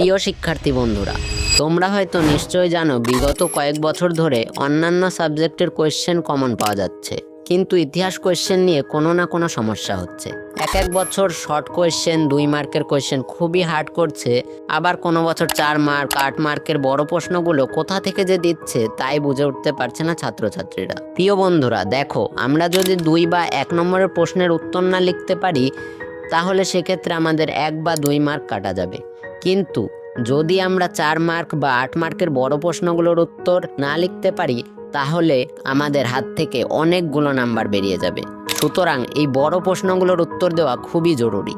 প্রিয় শিক্ষার্থী বন্ধুরা, তোমরা হয়তো নিশ্চয়ই জানো বিগত কয়েক বছর ধরে অন্যান্য সাবজেক্টের কোয়েশ্চেন কমন পাওয়া যাচ্ছে। কিন্তু ইতিহাস কোয়েশ্চেন নিয়ে কোনো না কোনো সমস্যা হচ্ছে। এক এক বছর শর্ট কোয়েশ্চেন, দুই মার্কের কোয়েশ্চেন খুবই হার্ড করছে। আবার কোনো বছর চার মার্ক, আট মার্কের বড় প্রশ্নগুলো কোথা থেকে যে দিচ্ছে তাই বুঝে উঠতে পারছে না ছাত্রছাত্রীরা। প্রিয় বন্ধুরা, দেখো, আমরা যদি দুই বা এক নম্বরের প্রশ্নের উত্তর না লিখতে পারি, তাহলে সেক্ষেত্রে আমাদের এক বা দুই মার্ক কাটা যাবে। কিন্তু যদি আমরা চার মার্ক বা আট মার্কের বড় প্রশ্নগুলোর উত্তর না লিখতে পারি, তাহলে আমাদের হাত থেকে অনেকগুলো নাম্বার বেরিয়ে যাবে। সুতরাং এই বড় প্রশ্নগুলোর উত্তর দেওয়া খুবই জরুরি।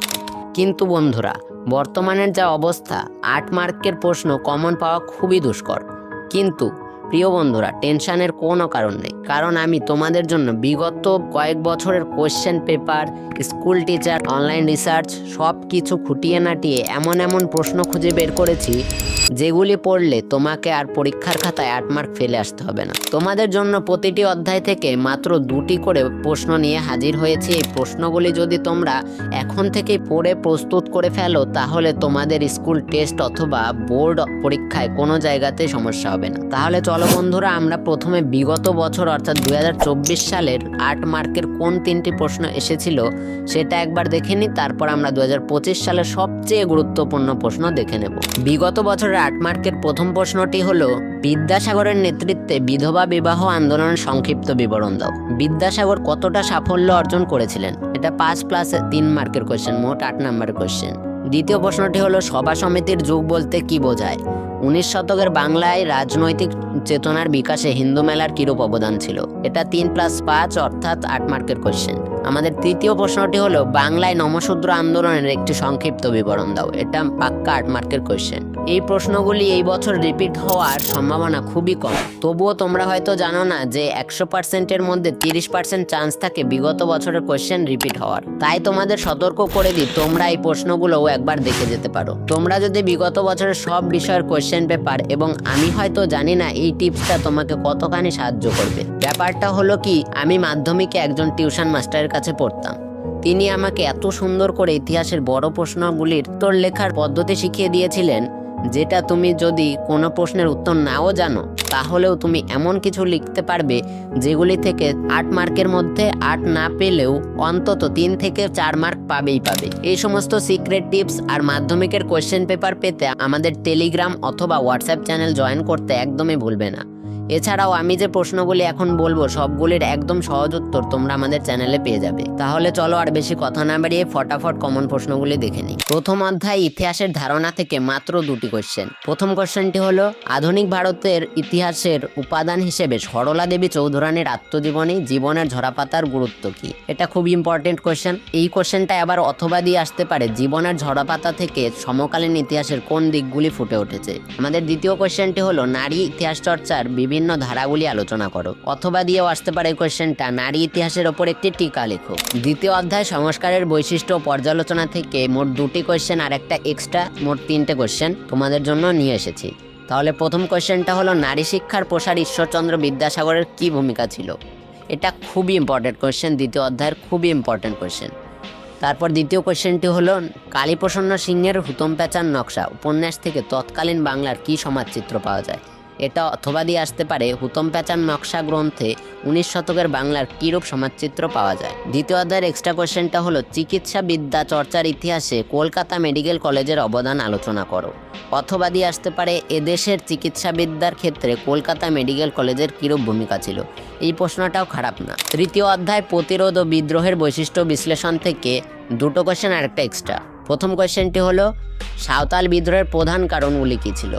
কিন্তু বন্ধুরা, বর্তমানের যা অবস্থা, আট মার্কের প্রশ্ন কমন পাওয়া খুবই দুষ্কর। কিন্তু প্রিয় বন্ধুরা, টেনশনের কোনো কারণ নেই। কারণ আমি তোমাদের জন্য বিগত কয়েক বছরের question paper, school teacher, online research সব কিছু খুঁটিয়ে নাটিয়ে এমন এমন প্রশ্ন খুঁজে বের করেছি, যেগুলি পড়লে তোমাকে আর পরীক্ষার খাতায় আট মার্ক ফেলে আসতে হবে না। তোমাদের জন্য প্রতিটি অধ্যায় থেকে মাত্র দুটি করে প্রশ্ন নিয়ে হাজির হয়েছে। এই প্রশ্নগুলি যদি তোমরা এখন থেকে পড়ে প্রস্তুত করে ফেলো, তাহলে তোমাদের স্কুল টেস্ট অথবা বোর্ড পরীক্ষায় কোনো জায়গাতে সমস্যা হবে না। তাহলে চলো বন্ধুরা, আমরা প্রথমে বিগত বছর অর্থাৎ দু হাজার চব্বিশ সালের আট মার্কের কোন তিনটি প্রশ্ন এসেছিল সেটা একবার দেখে নিই, তারপর আমরা দু হাজার পঁচিশ সালের সবচেয়ে গুরুত্বপূর্ণ প্রশ্ন দেখে নেব। বিগত বছরের আট মার্কের প্রথম প্রশ্নটি হলো, বিদ্যাসাগরের নেতৃত্বে বিধবা বিবাহ আন্দোলনের সংক্ষিপ্ত বিবরণ দাও। বিদ্যাসাগর কতটা সাফল্য অর্জন করেছিলেন? এটা পাঁচ প্লাস তিন মার্কের কোয়েশ্চেন মোট আট নাম্বারের কোয়েশ্চেন দ্বিতীয় প্রশ্নটি হলো, সভা সমিতির যুগ বলতে কি বোঝায়? উনিশ শতকের বাংলায় রাজনৈতিক চেতনার বিকাশে হিন্দু মেলার কিরূপ অবদান ছিল? এটা তিন প্লাস পাঁচ অর্থাৎ আট মার্কের কোয়েশ্চেন আমাদের তৃতীয় প্রশ্নটি হলো, বাংলায় নমশূদ্র আন্দোলনের একটি সংক্ষিপ্ত বিবরণ দাও। এটা পাক্কা আট মার্কের কোয়েশ্চেন এই প্রশ্নগুলি এই বছর রিপিট হওয়ার সম্ভাবনা খুবই কম। তবুও তোমরা হয়তো জানো না যে একশো পার্সেন্টের মধ্যে তিরিশ পার্সেন্ট চান্স থাকে বিগত বছরের কোয়েশ্চেন রিপিট হওয়ার। তাই তোমাদের সতর্ক করে দিই, তোমরা এই প্রশ্নগুলোও একবার দেখে যেতে পারো। তোমরা যদি বিগত বছরের সব বিষয়ের কোয়েশ্চেন পেপার এবং আমি হয়তো জানি না এই টিপসটা তোমাকে কতখানি সাহায্য করবে। ব্যাপারটা হলো কি, আমি মাধ্যমিকে একজন টিউশন মাস্টারের কাছে পড়তাম। তিনি আমাকে এত সুন্দর করে ইতিহাসের বড় প্রশ্নগুলির তোর লেখার পদ্ধতি শিখিয়ে দিয়েছিলেন যেটা তুমি যদি কোনো প্রশ্নের উত্তর নাও জানো, তাহলেও তুমি এমন কিছু লিখতে পারবে যেগুলি থেকে আট মার্কের মধ্যে আট না পেলেও অন্তত তিন থেকে চার মার্ক পাবেই পাবে। এই সমস্ত সিক্রেট টিপস আর মাধ্যমিকের কোয়েশ্চেন পেপার পেতে আমাদের টেলিগ্রাম অথবা হোয়াটসঅ্যাপ চ্যানেল জয়েন করতে একদমই ভুলবে না। এছাড়াও আমি যে প্রশ্নগুলি এখন বলব, সবগুলির একদম সহজ উত্তর তোমরা আমাদের চ্যানেলে পেয়ে যাবে। তাহলে চলো আর বেশি কথা না বাড়িয়ে ফটাফট কমন প্রশ্নগুলি দেখে নিই। প্রথম অধ্যায় ইতিহাসের ধারণা থেকে মাত্র দুটি কোশ্চেন প্রথম কোশ্চেনটি হলো, আধুনিক ভারতের ইতিহাসের উপাদান হিসেবে সরলা দেবী চৌধুরানীর আত্মজীবনী জীবনের ঝরাপাতার গুরুত্ব কি? এটা খুব ইম্পর্টেন্ট কোশ্চেন এই কোশ্চেনটা আবার অথবা দিয়ে আসতে পারে, জীবনের ঝরাপাতা থেকে সমকালীন ইতিহাসের কোন দিকগুলি ফুটে উঠেছে? আমাদের দ্বিতীয় কোশ্চেনটি হলো, নারী ইতিহাস চর্চার বিভিন্ন ধারাগুলি আলোচনা করো, অথবা দিয়েও আসতে পারে কোশ্চেনটা। নারী ইতিহাসের ওপর একটি টিকা লেখো। দ্বিতীয় অধ্যায় সংস্কারের বৈশিষ্ট্য পর্যালোচনা থেকে মোট দুটি কোশ্চেন আর একটা এক্সট্রা মোট তিনটে কোশ্চেন তোমাদের জন্য নিয়ে এসেছি। তাহলে প্রথম কোশ্চেনটা হলো, নারী শিক্ষার প্রসার ঈশ্বরচন্দ্র বিদ্যাসাগরের কি ভূমিকা ছিল? এটা খুবই ইম্পর্টেন্ট কোশ্চেন দ্বিতীয় অধ্যায়ের খুবই ইম্পর্টেন্ট কোশ্চেন তারপর দ্বিতীয় কোশ্চেনটি হলো, কালীপ্রসন্ন সিংহের হুতম প্যাচার নকশা, উপন্যাস থেকে তৎকালীন বাংলার কি সমাজচিত্র পাওয়া যায়? এটা অথবা দিয়ে আসতে পারে হুতম প্যাচার নকশা গ্রন্থে উনিশ শতকের বাংলার কিরূপ সমাজচিত্র পাওয়া যায়। দ্বিতীয় অধ্যায়ের এক্সট্রা কোশ্চেনটা হলো চিকিৎসা বিদ্যা চর্চার ইতিহাসে কলকাতা মেডিকেল কলেজের অবদান আলোচনা করো। অথবা দিয়ে আসতে পারে, এদেশের চিকিৎসা বিদ্যার ক্ষেত্রে কলকাতা মেডিকেল কলেজের কিরূপ ভূমিকা ছিল? এই প্রশ্নটাও খারাপ না। তৃতীয় অধ্যায় প্রতিরোধ ও বিদ্রোহের বৈশিষ্ট্য বিশ্লেষণ থেকে দুটো কোশ্চেন আর একটা এক্সট্রা প্রথম কোশ্চেনটি হলো, সাঁওতাল বিদ্রোহের প্রধান কারণগুলি কী ছিল?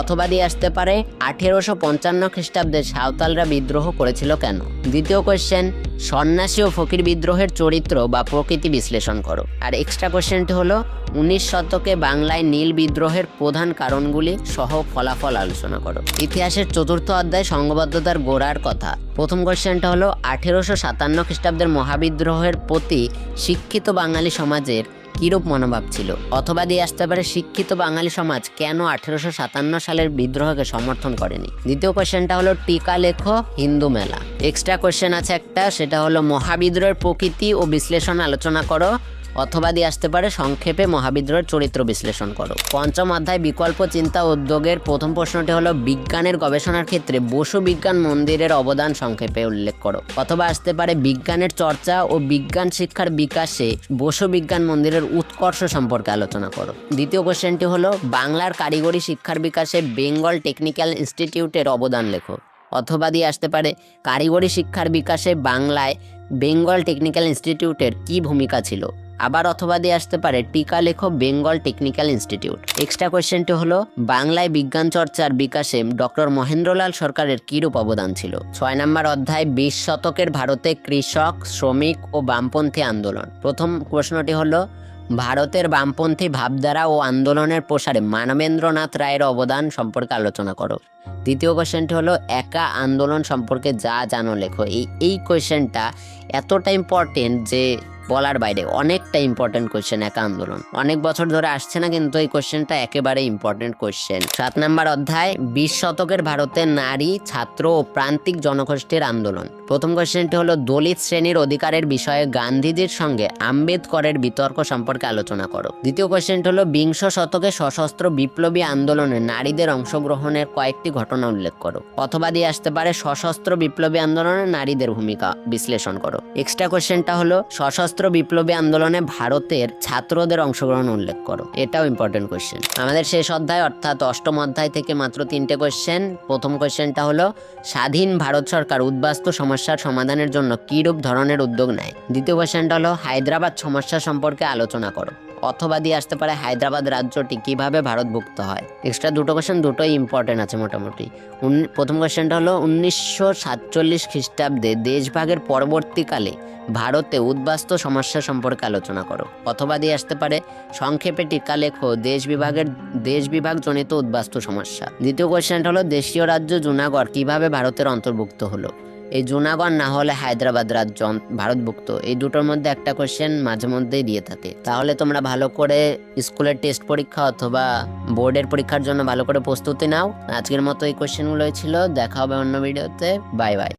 অথবা দিয়ে আসতে পারে, আঠেরোশো পঞ্চান্ন খ্রিস্টাব্দে সাঁওতালরা বিদ্রোহ করেছিল কেন? দ্বিতীয় কোয়েশ্চেন সন্ন্যাসী ও ফকির বিদ্রোহের চরিত্র বা প্রকৃতি বিশ্লেষণ করো। আর এক্সট্রা কোয়েশ্চেনটি হলো, উনিশ শতকে বাংলায় নীল বিদ্রোহের প্রধান কারণগুলি সহ ফলাফল আলোচনা করো। ইতিহাসের চতুর্থ অধ্যায় সংঘবদ্ধতার গোড়ার কথা। প্রথম কোয়েশ্চেনটা হলো, আঠেরোশো সাতান্ন খ্রিস্টাব্দের মহাবিদ্রোহের প্রতি শিক্ষিত বাঙালি সমাজের কিরূপ মনোভাব ছিল। অথবা দিয়ে আসতে পারে শিক্ষিত বাঙালি সমাজ কেন আঠেরোশো সাতান্ন সালের বিদ্রোহকে সমর্থন করেনি? দ্বিতীয় কোয়েশ্চেনটা হলো টিকা লেখো, হিন্দু মেলা। এক্সট্রা কোয়েশ্চেন আছে একটা, সেটা হলো মহাবিদ্রোহের প্রকৃতি ও বিশ্লেষণ আলোচনা করো। অথবা দিয়ে আসতে পারে, সংক্ষেপে মহাবিদ্রোহের চরিত্র বিশ্লেষণ করো। পঞ্চম অধ্যায়, বিকল্প চিন্তা উদ্যোগের প্রথম প্রশ্নটি হলো, বিজ্ঞানের গবেষণার ক্ষেত্রে বসু বিজ্ঞান মন্দিরের অবদান সংক্ষেপে উল্লেখ করো। অথবা আসতে পারে, বিজ্ঞানের চর্চা ও বিজ্ঞান শিক্ষার বিকাশে বসু বিজ্ঞান মন্দিরের উৎকর্ষ সম্পর্কে আলোচনা করো। দ্বিতীয় কোশ্চেনটি হলো, বাংলার কারিগরি শিক্ষার বিকাশে বেঙ্গল টেকনিক্যাল ইনস্টিটিউটের অবদান লেখো। অথবা দিয়ে আসতে পারে, কারিগরি শিক্ষার বিকাশে বাংলায় বেঙ্গল টেকনিক্যাল ইনস্টিটিউটের কি ভূমিকা ছিল? আবার অথবা দিয়ে আসতে পারে টিকা লেখো বেঙ্গল টেকনিক্যাল ইনস্টিটিউট। এক্সট্রা কোয়েশ্চেনটি হলো, বাংলায় বিজ্ঞান চর্চার বিকাশে ডক্টর মহেন্দ্রলাল সরকারের কিরূপ অবদান ছিল? ছয় নম্বর অধ্যায়, বিশ শতকের ভারতে কৃষক, শ্রমিক ও বামপন্থী আন্দোলন। প্রথম প্রশ্নটি হলো, ভারতের বামপন্থী ভাবধারা ও আন্দোলনের প্রসারে মানবেন্দ্রনাথ রায়ের অবদান সম্পর্কে আলোচনা করো। দ্বিতীয় কোয়েশ্চেনটি হলো, একা আন্দোলন সম্পর্কে যা জানো লেখো। এই এই কোয়েশ্চেনটা এতটা ইম্পর্টেন্ট যে বলার বাইরে অনেকটা ইম্পর্টেন্ট কোয়েশ্চেন একা আন্দোলন। অনেক বছর ধরে আসছে না কিন্তু এই কোয়েশ্চেনটা একেবারে ইম্পর্টেন্ট কোয়েশ্চেন সাত নম্বর অধ্যায়, বিশ শতকের ভারতের নারী, ছাত্র ও প্রান্তিক জনগোষ্ঠীর আন্দোলন। প্রথম কোয়েশ্চেনটি হলো, দলিত শ্রেণির অধিকারের বিষয়ে গান্ধীজির সঙ্গে আম্বেদকরের বিতর্ক সম্পর্কে আলোচনা করো। দ্বিতীয় কোয়েশ্চেনটি হলো, বিংশ শতকে সশস্ত্র বিপ্লবী আন্দোলনে নারীদের অংশগ্রহণের কয়েকটি ঘটনা উল্লেখ করো। অথবা দিয়ে আসতে পারে, সশস্ত্র বিপ্লবী আন্দোলনে নারীদের ভূমিকা বিশ্লেষণ করো। এক্সট্রা কোয়েশ্চেনটা হলো, সশস্ত্র বিপ্লবী আন্দোলনে ভারতের ছাত্রদের অংশগ্রহণ উল্লেখ করো। এটাও ইম্পর্টেন্ট কোয়েশ্চেন আমাদের শেষ অধ্যায়, অর্থাৎ অষ্টম অধ্যায় থেকে মাত্র তিনটে কোয়েশ্চেন প্রথম কোয়েশ্চেনটা হলো, স্বাধীন ভারত সরকার উদ্বাস্তু সমস্যার সমাধানের জন্য কীরূপ ধরনের উদ্যোগ নেয়? দ্বিতীয় কোয়েশ্চেনটা হলো, হায়দ্রাবাদ সমস্যা সম্পর্কে আলোচনা করো। অথবা দিয়ে আসতে পারে হায়দ্রাবাদ রাজ্যটি কীভাবে ভারতভুক্ত হয়। এক্সট্রা দুটো কোয়েশ্চেন দুটোই ইম্পর্টেন্ট আছে মোটামুটি। প্রথম কোয়েশ্চেনটা হলো, উনিশশো সাতচল্লিশ খ্রিস্টাব্দে দেশভাগের পরবর্তীকালে ভারতে উদ্বাস্তু সমস্যা সম্পর্কে আলোচনা করো। অথবা দিয়ে আসতে পারে, সংক্ষেপে টিকা লেখো, দেশ বিভাগের, দেশ বিভাগ জনিত উদ্বাস্তু সমস্যা। দ্বিতীয় কোয়েশ্চেনটা হলো, দেশীয় রাজ্য জুনাগড় কীভাবে ভারতের অন্তর্ভুক্ত হলো? এই জুনাগড় না হলে হায়দ্রাবাদ রাজ্য ভারতভুক্ত। এই দুটোর মধ্যে একটা কোয়েশ্চেন মাঝে মধ্যেই দিয়ে থাকে। তাহলে তোমরা ভালো করে স্কুলের টেস্ট পরীক্ষা অথবা বোর্ডের পরীক্ষার জন্য ভালো করে প্রস্তুতি নাও। আজকের মতো এই কোয়েশ্চেনগুলোই ছিল। দেখা হবে অন্য ভিডিওতে বাই বাই